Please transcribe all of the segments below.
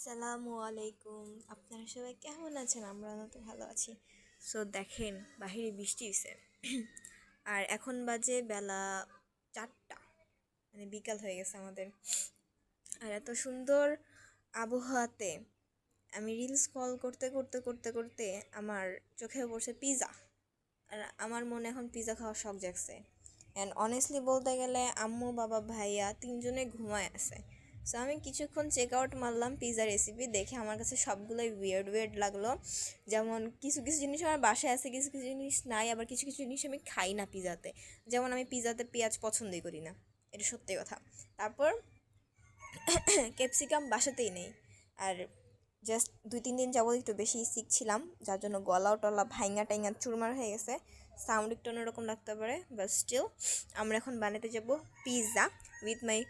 আসসালামু আলাইকুম। আপনারা সবাই কেমন আছেন? আমরা তো ভালো আছি। সো দেখেন, বাহিরে বৃষ্টি হয়েছে আর এখন বাজে বেলা চারটা। মানে বিকাল হয়ে গেছে আমাদের। আর এত সুন্দর আবহাওয়াতে আমি রিলস কল করতে করতে করতে করতে আমার চোখে পড়ছে পিৎজা আর আমার মনে এখন পিৎজা খাওয়ার শখ জাগছে। অ্যান্ড অনেস্টলি বলতে গেলে, আম্মু, বাবা, ভাইয়া তিনজনে ঘুমায় আছে। সো আমি কিছুক্ষণ চেক আউট মারলাম পিৎজা রেসিপি দেখে আমার কাছে সবগুলোই উইয়ার্ড উইয়ার্ড লাগল। যেমন কিছু কিছু জিনিস আমার বাসায় আছে, কিছু কিছু জিনিস নাই, আবার কিছু কিছু জিনিস আমি খাই না পিৎজাতে যেমন আমি পিৎজাতে পেঁয়াজ পছন্দই করি না, এটা সত্যি কথা। তারপর ক্যাপসিকাম বাসাতেই নেই। আর জাস্ট দুই, তিন দিন যাবত একটু বেশি শিখছিলাম যার জন্য গলাও টলা ভাইঙা টাইঙা চুরমার হয়ে গেছে। সাউন্ড একটু অন্যরকম লাগতে পারে বাট স্টিল আমরা এখন বানাতে যাব pizza with my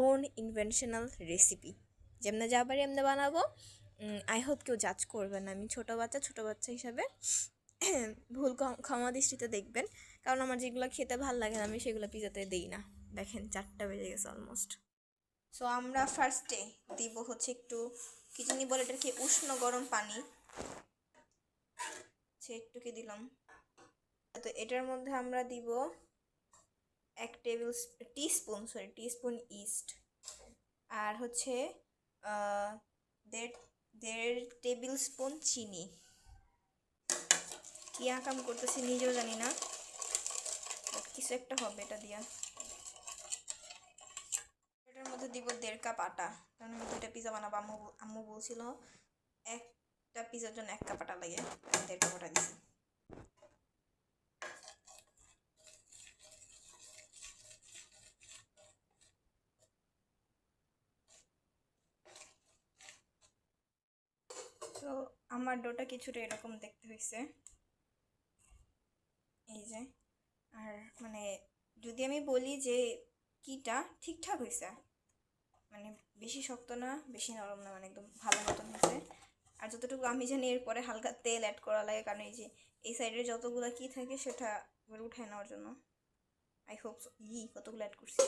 own inventional recipe যেমন যা পারি এমনি বানাবো। আই হোপ কেউ জাজ করবেন আমি ছোটো বাচ্চা ছোটো বাচ্চা হিসাবে ভুল ক্ষম- দৃষ্টিতে দেখবেন। কারণ আমার যেগুলো খেতে ভালো লাগে না, আমি সেগুলো পিজাতে দিই না। দেখেন, চারটা বেজে গেছে অলমোস্ট সো আমরা ফার্স্টে দিব হচ্ছে একটু কি জানি বলে এটাকে উষ্ণ গরম পানি? সে একটু কি দিলাম? তো এটার মধ্যে আমরা দিব এক table teaspoon sorry teaspoon yeast আর হচ্ছে দেড় দেড় টেবিল স্পুন চিনি। কি আকাম করতেছি নিজেও জানি না। কিছু একটা হবে এটা দিয়া। এটার মধ্যে দিব দেড় কাপ আটা। কারণ আমি দুইটা পিজা বানাবো, আম্মু আম্মু বলছিল, একটা পিজার জন্য এক কাপ আটা লাগে। দেড় কাপ আটা দিছি। তো আমার ডোটা কিছুটা এরকম দেখতে হয়েছে এই যে, আর মানে যদি আমি বলি যে কিটা ঠিকঠাক হয়েছে মানে বেশি শক্ত না, বেশি নরম না মানে একদম ভালো মতন হয়েছে আর যতটুকু আমি জানি এরপরে হালকা তেল অ্যাড করা লাগে, কারণ এই যে এই সাইডে যতগুলো কি থাকে সেটা এবার উঠায় নেওয়ার জন্য। আই হোপ ই, কতগুলো অ্যাড করছি।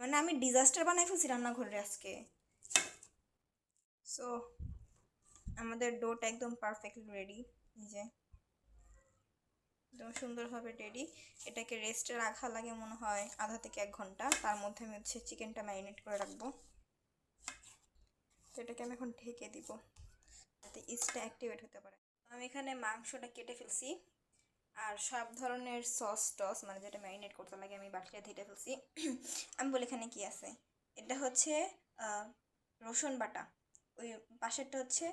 মানে আমি ডিজাস্টার বানাই ফেলছি রান্নাঘরে আজকে। সো আমাদের ডোটা একদম পারফেক্টলি রেডি যে, একদম সুন্দরভাবে রেডি এটাকে রেস্টে রাখা লাগে মনে হয় আধা থেকে এক ঘণ্টা। তার মধ্যে আমি হচ্ছে চিকেনটা ম্যারিনেট করে রাখব। তো এটাকে আমি এখন ঢেকে দিব। যাতে ইস্টটা অ্যাক্টিভেট হতে পারে। আমি এখানে মাংসটা কেটে ফেলছি। আর সব ধরনের সস টস মানে যেটা ম্যারিনেট করতে লাগে, আমি বাটিটা ধেটে ফেলছি। আমি বলি এখানে কি আছে? এটা হচ্ছে রসুন বাটা। ওই পাশেরটা হচ্ছে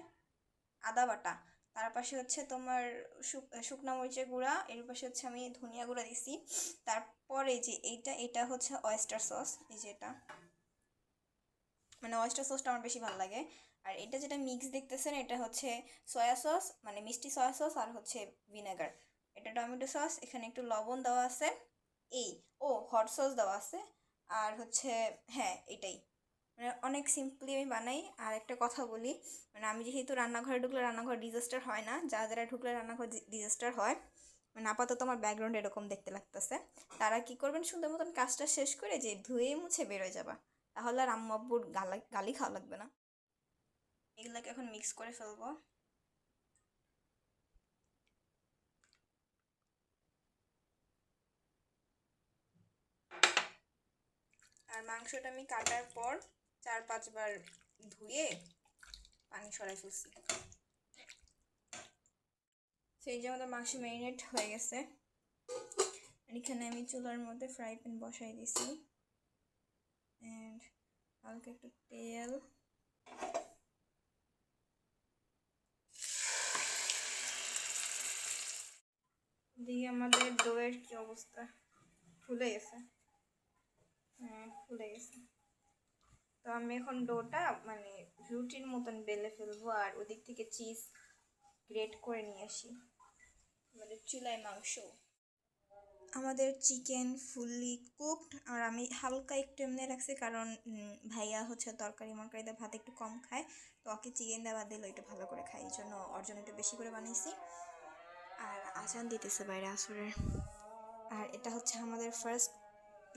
আদা বাটা। তার পাশে হচ্ছে তোমার শুক- শুকনো মরিচের গুঁড়া, এর পাশে হচ্ছে আমি ধনিয়া গুঁড়া দিছি। তারপরে যে এইটা, এটা হচ্ছে অয়েস্টার সস এই যে এটা। মানে অয়েস্টার সসটা আমার বেশি ভালো লাগে। আর এটা যেটা মিক্স দেখতেছেন, এটা হচ্ছে সয়া সস মানে মিষ্টি সয়া সস আর হচ্ছে ভিনেগার এটা টমেটো সস এখানে একটু লবণ দেওয়া আছে। এই, ও হট সস দেওয়া আছে। আর হচ্ছে হ্যাঁ এটাই। মানে অনেক সিম্পলি আমি বানাই। আর একটা কথা বলি মানে আমি যেহেতু রান্নাঘরে ঢুকলে রান্নাঘর ডিজাস্টার হয় না, যা যারা ঢুকলে রান্নাঘর ডিজাস্টার হয় মানে আপাতত আমার ব্যাকগ্রাউন্ড এরকম দেখতে লাগতেছে। তারা কি করবেন, সুন্দর মতন কাজটা শেষ করে যে ধুয়ে মুছে বেরোয় যাবা। তাহলে আর আম্মু আব্বুর গালা গালি খাওয়া লাগবে না। এগুলোকে এখন মিক্স করে ফেলব। আর মাংসটা আমি কাটার পর চার, পাঁচবার ধুয়ে পানি সরাই ফেলছি। সেই যে আমাদের মাংস ম্যারিনেট হয়ে গেছে। এখানে আমি চুলার মধ্যে ফ্রাই প্যান বসাই দিছি। অ্যান্ড হালকা একটু তেল। দিয়ে আমাদের দইয়ের কি অবস্থা? ফুলে গেছে। হ্যাঁ ফুলে গেছে। তো আমি এখন ডোটা মানে রুটির মতন বেলে ফেলব আর ওদিক থেকে চিজ গ্রেট করে নিয়ে আসি। আমাদের চুলায় মাংস। আমাদের চিকেন, ফুললি, কুকড আর আমি হালকা একটু এমনি রাখছি কারণ ভাইয়া হচ্ছে তরকারি, মরকারিতে ভাত একটু কম খায়। তো ওকে চিকেন দেওয়া দিলে একটু ভালো করে খাই এই জন্য ওর জন্য একটু বেশি করে বানিয়েছি আর আজান দিতেছে বাইরে আসরের। আর এটা হচ্ছে আমাদের ফার্স্ট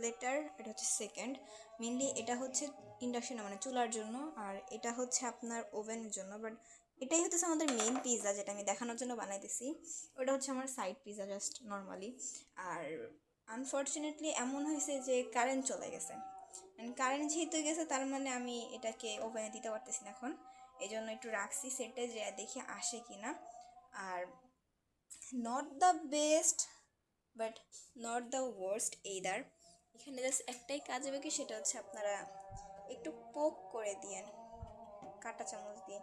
প্লেটার এটা হচ্ছে সেকেন্ড মেনলি এটা হচ্ছে ইন্ডাকশনে মানে চুলার জন্য, আর এটা হচ্ছে আপনার ওভেনের জন্য বাট এটাই হচ্ছে আমাদের মেন পিৎজা যেটা আমি দেখানোর জন্য বানাইতেছি। ওটা হচ্ছে আমার সাইড পিৎজা জাস্ট নর্মালি আর আনফর্চুনেটলি এমন হয়েছে যে কারেন্ট চলে গেছে। কারেন্ট যেহেতু গেছে, তার মানে আমি এটাকে ওভেনে দিতে পারতেছি না এখন। এই জন্য একটু রাখছি সেটে, যে দেখি আসে কি না আর not the best but not the worst either এখানে জাস্ট একটাই কাজ হবে কি, সেটা হচ্ছে আপনারা একটু পোক করে দিয়েন, কাঁটা চামচ দিয়ে।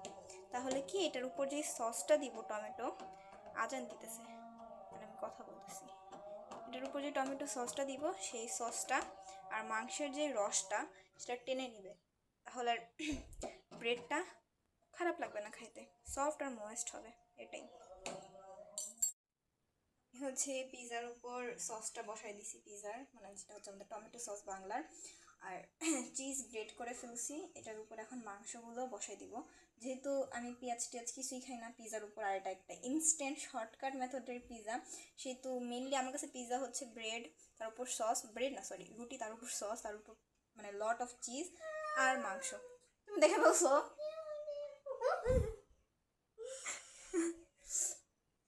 তাহলে কি এটার উপর যে সসটা দিব টমেটো, আজান দিতেছে। মানে আমি কথা বলতেছি। এটার উপর যে টমেটো সসটা দিব, সেই সসটা আর মাংসের যে রসটা, সেটা টেনে নিবে। তাহলে আর ব্রেডটা খারাপ লাগবে না খাইতে সফট আর ময়েস্ট হবে, এটাই। হচ্ছে পিৎজার উপর সসটা বসাই দিছি পিৎজার মানে যেটা হচ্ছে আমাদের টমেটো সস বাংলার। আর চিজ গ্রেট করে ফেলছি, এটার উপর এখন মাংসগুলো বসাই দিব। যেহেতু আমি পেঁয়াজ টেয়াজ কিছুই খাই না পিৎজার উপর আর এটা একটা ইনস্ট্যান্ট শর্টকাট মেথডের পিৎজা সেহেতু মেনলি আমার কাছে পিৎজা হচ্ছে ব্রেড তার উপর সস ব্রেড না সরি রুটি, তার উপর সস, তার উপর মানে লট অফ চিজ আর মাংস। তুমি দেখে বলছো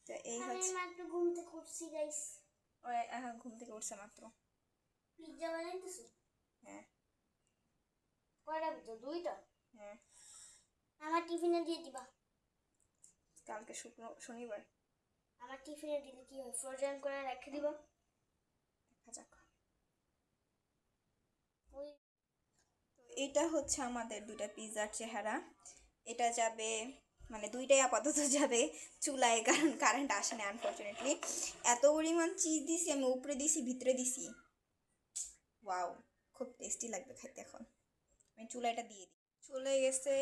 তো এই আমি হচ্ছে মাত্র ঘুম থেকে উঠছি গাইস ওই এখন ঘুম থেকে উঠছে মাত্র পিৎজা বানাইতেছো হ্যাঁ কয়টা পিৎজা দুইটা হ্যাঁ আমার টিফিনে দিয়ে দিবা কালকে শুক্র শনিবার আমার টিফিনে দিলে কি হয় ফ্রোজেন করে রেখে দিবা দেখা যাক ওই তো এটা হচ্ছে আমাদের দুটা পিৎজার চেহারা এটা যাবে মানে দুইটাই আপাতত যাবে চুলায়, কারণ কারেন্ট আসে না আনফর্চুনেটলি এত পরিমাণ চিজ দিছি, আমি উপরে দিছি, ভিতরে দিছি। ওয়াও খুব টেস্টি লাগবে খাইতে এখন। আমি চুলাটা দিয়ে দিই। চলে গেছে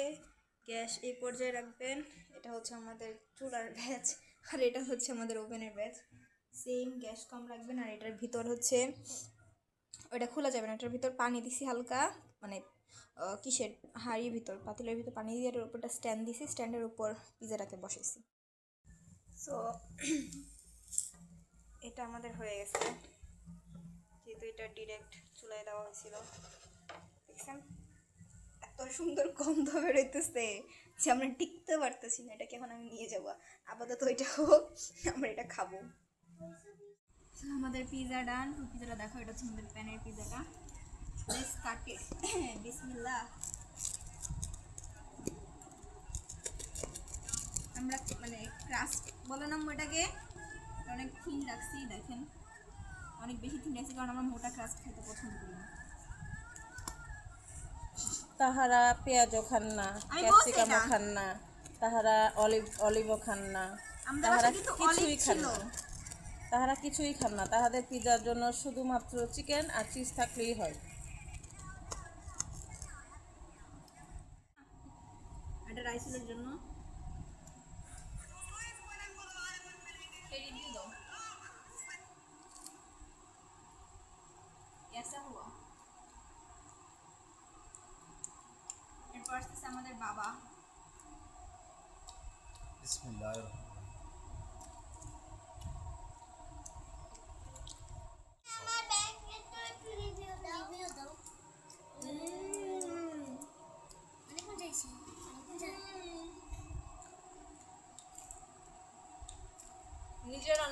গ্যাস এই পর্যায়ে রাখবেন। এটা হচ্ছে আমাদের চুলার ব্যাচ আর এটা হচ্ছে আমাদের ওভেনের ব্যাচ সেম গ্যাস কম রাখবেন, আর এটার ভিতর হচ্ছে ওটা খোলা যাবে না, এটার ভিতর পানি দিছি হালকা মানে কিসের হাঁড়ির ভিতর, পাতিলের ভিতর পানি দিয়ে উপরটা স্ট্যান্ড দিছি স্ট্যান্ডের উপর পিজাটাকে বসেছি সো এটা আমাদের হয়ে গেছে। যেহেতু এটা ডিরেক্ট চুলায় দেওয়া হয়েছিল। দেখছেন? এত সুন্দর গন্ধ বেরোইতেছে যে আমরা টিকতে পারতেছি না, এটাকে এখন আমি নিয়ে যাব। আপাতত এটা হোক, আমরা এটা খাব। আমাদের পিজা ডান পিজাটা দেখো, এটা হচ্ছে আমাদের প্যানের পিজাটা লেটস কাট ইট বিসমিল্লাহ আমরা মানে ক্রাস্ট ওটাকে অনেক থিন রাখছি দেখেন। অনেক বেশি থিন রাখছি কারণ আমরা মোটা ক্রাস্ট খেতে পছন্দ করি না। তাহারা পেঁয়াজও খান না ক্যাপসিকামও বলছি খান না তাহারা অলিভ অলিভও খান না তাহারা কিছুই খান না। তাহারা কিছুই খান না তাহাদের পিজার জন্য শুধুমাত্র চিকেন আর চিজ থাকলেই হয়। রাইসুলের জন্য। এরপর আসতেছে আমাদের বাবা। বিসমিল্লাহ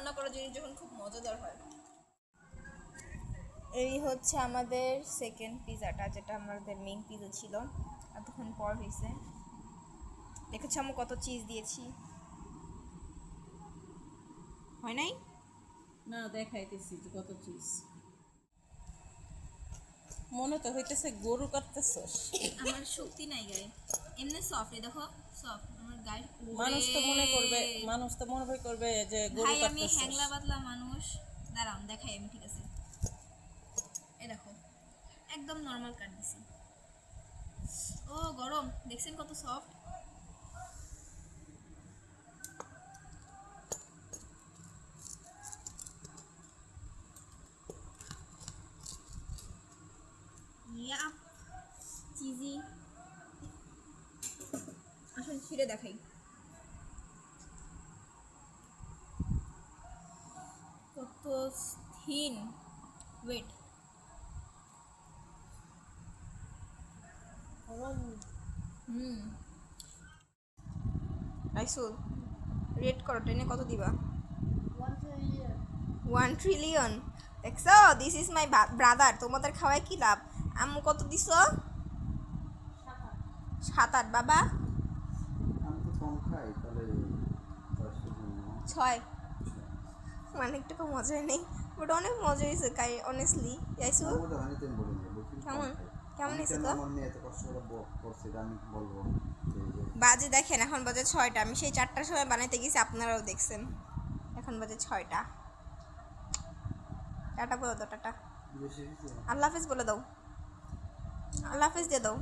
রান্না করা জিনিস যখন খুব মজাদার হয়। এই হচ্ছে আমাদের সেকেন্ড পিজাটা যেটা আমাদের মেইন পিজা ছিল। এতক্ষণ পর হয়েছে দেখেছ আমি কত চিজ দিয়েছি? হয় নাই? না দেখাইতেছি যে কত চিজ মনে তো হইতেছে গরু কাটতেছস আমার শক্তি নাই গায়ে এমনি সফট দেখো সফট মানুষ তো মনে করবে মানুষ তো মনে করবে যে গরু ভাই আমি হ্যাংলা পাতলা মানুষ। দাঁড়াম দেখাই আমি ঠিক আছে? এই দেখো একদম নর্মাল কাট দিছি ও গরম দেখছেন কত সফট ছিঁড়ে দেখাই। কত থিন ওয়েট হুম। আইসুল রেট করো ট্রেনে কত দিবা? ওয়ান ট্রিলিয়ন দেখছ? দিস ইজ মাই ব্রাদার তোমাদের খাওয়ায় কি লাভ? আম্মু কত দিছ? সাত আট, বাবা। ছয় মানে একটু মজাই নেই বাট অনেক মজা হয়েছে কাই অনেস্টলি যাইছো? কেমন? কেমন হয়েছে তো? বাজে দেখেন এখন বাজে ছয়টা। আমি সেই চারটার সময় বানাইতে গেছি আপনারাও দেখছেন। এখন বাজে ছয়টা। টাটা বলে দাও টাটা। আল্লাহ হাফিজ বলে দাও। আল্লাহ হাফিজ দিয়ে দাও।